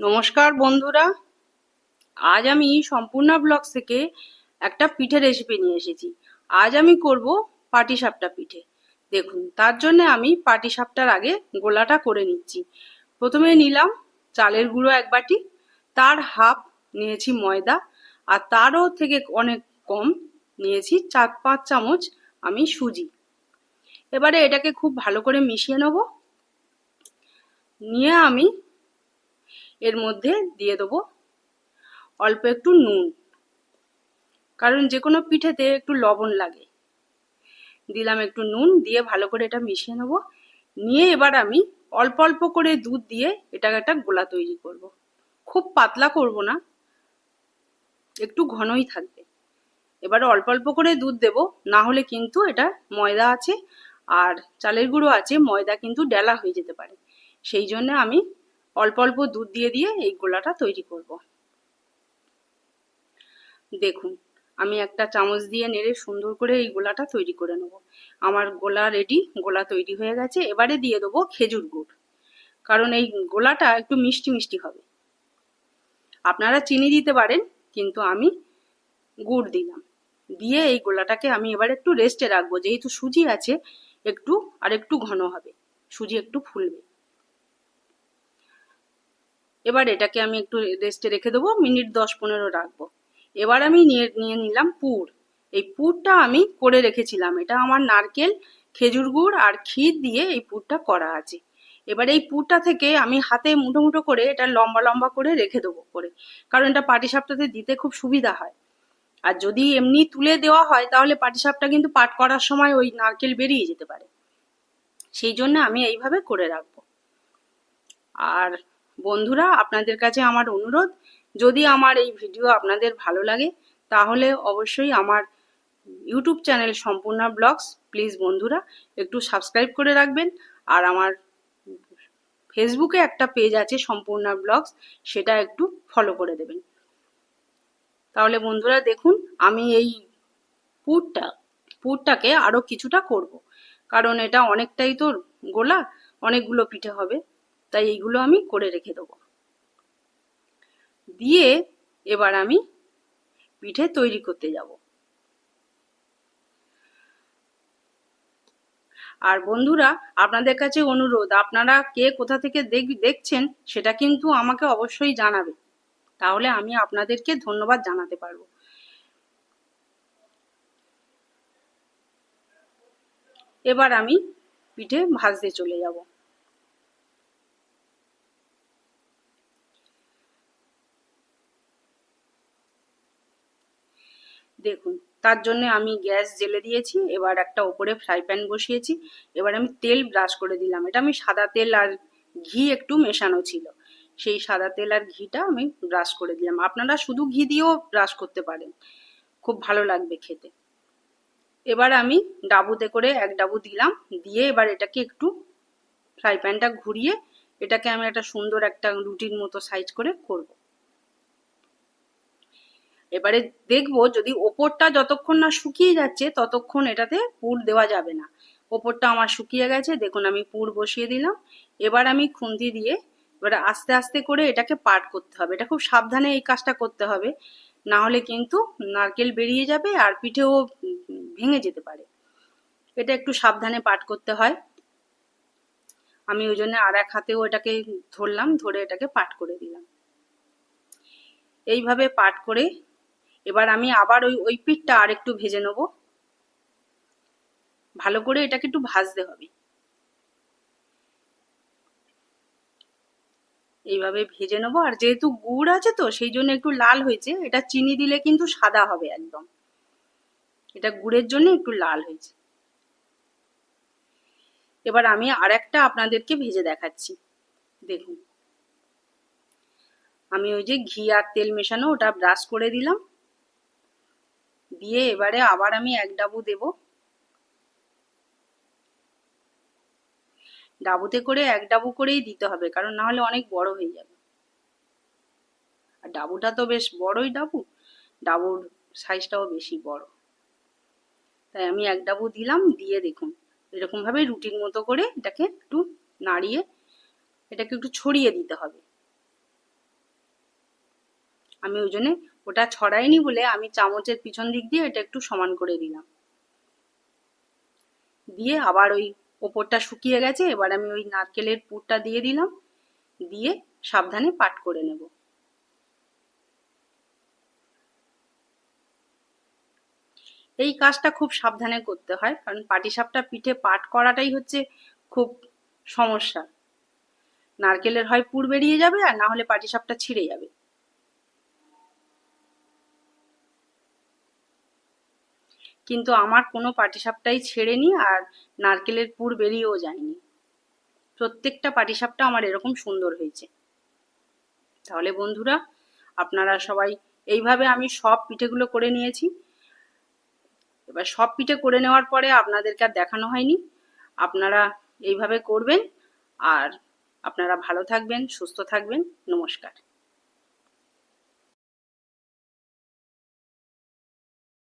নমস্কার বন্ধুরা। আজ আমি সম্পূর্ণা ব্লগস থেকে একটা পিঠে রেসিপি নিয়ে এসেছি। আজ আমি করব পাটিসাপটা পিঠে। দেখুন, তার জন্য আমি পাটিসাপটার আগে গোলাটা করে নিচ্ছি। প্রথমে নিলাম চালের গুঁড়ো এক বাটি, তার হাফ নিয়েছি ময়দা, আর তারও থেকে অনেক কম নিয়েছি চার পাঁচ চামচ আমি সুজি। এবারে এটাকে খুব ভালো করে মিশিয়ে নেব। নিয়ে আমি এর মধ্যে দিয়ে দেবো অল্প একটু নুন। কারণ যে কোনো পিঠেতে একটু লবণ লাগে। দিলাম একটু নুন দিয়ে ভালো করে এটা মিশিয়ে নেব। নিয়ে এবার আমি অল্প অল্প করে দুধ দিয়ে এটাকে একটা গোলা তৈরি করব। খুব পাতলা করব না, একটু ঘনই থাকবে। এবার অল্প অল্প করে দুধ দেব, না হলে কিন্তু এটা ময়দা আছে আর চালের গুঁড়ো আছে, ময়দা কিন্তু ডেলা হয়ে যেতে পারে। সেই জন্য আমি অল্প অল্প দুধ দিয়ে দিয়ে এই গোলাটা তৈরি করব। দেখুন, আমি একটা চামচ দিয়ে নেড়ে সুন্দর করে এই গোলাটা তৈরি করে নেব। আমার গোলা রেডি গোলা তৈরি হয়ে গেছে। এবারে দিয়ে দেবো খেজুর গুড়। কারণ এই গোলাটা একটু মিষ্টি মিষ্টি হবে। আপনারা চিনি দিতে পারেন, কিন্তু আমি গুড় দিলাম। দিয়ে এই গোলাটাকে আমি এবার একটু রেস্টে রাখব। যেহেতু সুজি আছে, একটু আর একটু ঘন হবে। সুজি একটু ফুলবে। এবার এটাকে আমি একটু রেস্টে রেখে দেবো, মিনিট দশ পনেরো রাখব। এবার আমি নিয়ে নিয়ে নিলাম পুর। এই পুরটা আমি করে রেখেছিলাম। এটা আমার নারকেল, খেজুর গুড় আর ক্ষীর দিয়ে এই পুরটা করা আছে। এবার এই পুরটা থেকে আমি হাতে মুঠো মুঠো করে এটা লম্বা লম্বা করে রেখে দেবো করে কারণ এটা পাটিসাপটাতে দিতে খুব সুবিধা হয়। আর যদি এমনি তুলে দেওয়া হয়, তাহলে পাটিসাপটা কিন্তু পাট করার সময় ওই নারকেল বেরিয়ে যেতে পারে। সেই জন্য আমি এইভাবে করে রাখব। আর বন্ধুরা, আপনাদের কাছে আমার অনুরোধ, যদি আমার এই ভিডিও আপনাদের ভালো লাগে, তাহলে অবশ্যই আমার YouTube channel Sampurna vlogs, please বন্ধুরা, একটু সাবস্ক্রাইব করে রাখবেন। আর আমার ফেসবুকে একটা পেজ আছে সম্পূর্ণা ব্লগস, সেটা একটু ফলো করে দেবেন। তাহলে বন্ধুরা, দেখুন, আমি এই পুরটা, পুরটাকে আরও কিছুটা করব। কারণ এটা অনেকটাই তো গোলা, অনেকগুলো পিঠে হবে। তাই এইগুলো আমি করে রেখে দেবো। দিয়ে এবার আমি পিঠে তৈরি করতে যাব। আর বন্ধুরা, আপনাদের কাছে অনুরোধ, আপনারা কে কোথা থেকে দেখছেন সেটা কিন্তু আমাকে অবশ্যই জানাবে তাহলে আমি আপনাদেরকে ধন্যবাদ জানাতে পারব। এবার আমি পিঠে ভাজতে চলে যাব। দেখুন, তার জন্য আমি গ্যাস জেলে দিয়েছি, এবার একটা ওপরে ফ্রাই প্যান বসিয়েছি, এবার আমি তেল ব্রাশ করে দিলাম। এটা আমি সাদা তেল আর ঘি একটু মেশানো ছিল। সেই সাদা তেল আর ঘিটা আমি ব্রাশ করে দিলাম। আপনারা শুধু ঘি দিয়েও ব্রাশ করতে পারেন। খুব ভালো লাগবে খেতে। এবার আমি ডাবুতে করে এক ডাবু দিলাম, দিয়ে এবার এটাকে একটু ফ্রাই প্যানটা ঘুরিয়ে, এটাকে আমি একটা সুন্দর একটা রুটির মতো সাইজ করে করব। এবারে দেখব যদি ওপরটা যতক্ষণ না শুকিয়ে যাচ্ছে, ততক্ষণ এটাতে পুর দেওয়া যাবে না। ওপরটা আমার শুকিয়ে গেছে, দেখুন আমি পুর বসিয়ে দিলাম। এবার আমি খুন্তি দিয়ে এবার আস্তে আস্তে করে এটাকে পাট করতে হবে। এটা খুব সাবধানে এই কাজটা করতে হবে। না হলে কিন্তু নারকেল বেরিয়ে যাবে আর পিঠেও ভেঙে যেতে পারে। এটা একটু সাবধানে পাট করতে হয়। আমি ওই জন্য আর এক হাতেও এটাকে ধরলাম, ধরে এটাকে পাট করে দিলাম। এইভাবে পাট করে এবার আমি আবার ওই ওই পিঠটা আর একটু ভেজে নেব। ভালো করে এটাকে একটু ভাজতে হবে। এইভাবে ভেজে নেব। আর যেহেতু গুড় আছে তো, সেই জন্য একটু লাল হয়েছে। এটা চিনি দিলে কিন্তু সাদা হবে একদম। এটা গুড়ের জন্য একটু লাল হয়েছে। এবার আমি আর একটা আপনাদেরকে ভেজে দেখাচ্ছি। দেখুন। আমি ওই যে ঘি আর তেল মেশানো, ওটা ব্রাশ করে দিলাম। দিয়ে এবারে আবার আমি এক ডাবু দেব। ডাবুতে করে এক ডাবু করেই দিতে হবে, কারণ না হলে অনেক বড় হয়ে যাবে। আর ডাবুটা তো বেশ বড়ই ডাবু, ডাবুর সাইজটাও বেশি বড়। তাই আমি এক ডাবু দিলাম, দিয়ে দেখুন এরকম ভাবে রুটির মতো করে এটাকে একটু নাড়িয়ে এটাকে একটু ছড়িয়ে দিতে হবে। আমি ওই জন্যে ওটা ছড়াইনি বলে আমি চামচের পিছন দিক দিয়ে এটা একটু সমান করে দিলাম। দিয়ে আবার ওই ওপরটা শুকিয়ে গেছে, এবার আমি ওই নারকেলের পুরটা দিয়ে দিলাম। দিয়ে সাবধানে পাট করে নেব। এই কাজটা খুব সাবধানে করতে হয়, কারণ পাটিসাপটা পিঠে পাট করাটাই হচ্ছে খুব সমস্যা। নারকেলের হয় পুর বেরিয়ে যাবে আর না হলে পাটিসাপটা ছিঁড়ে যাবে। কিন্তু আমার কোনো পাটিসাপটাই ছেড়েনি আর নারকেলের পুর বেরিয়েও যায়নি। প্রত্যেকটা পাটিসাপটা আমার এরকম সুন্দর হয়েছে। তাহলে বন্ধুরা, আপনারা সবাই এইভাবে আমি সব পিঠেগুলো করে নিয়েছি। এবার সব পিঠে করে নেওয়ার পরে আপনাদেরকে আর দেখানো হয়নি। আপনারা এইভাবে করবেন আর আপনারা ভালো থাকবেন, সুস্থ থাকবেন। নমস্কার।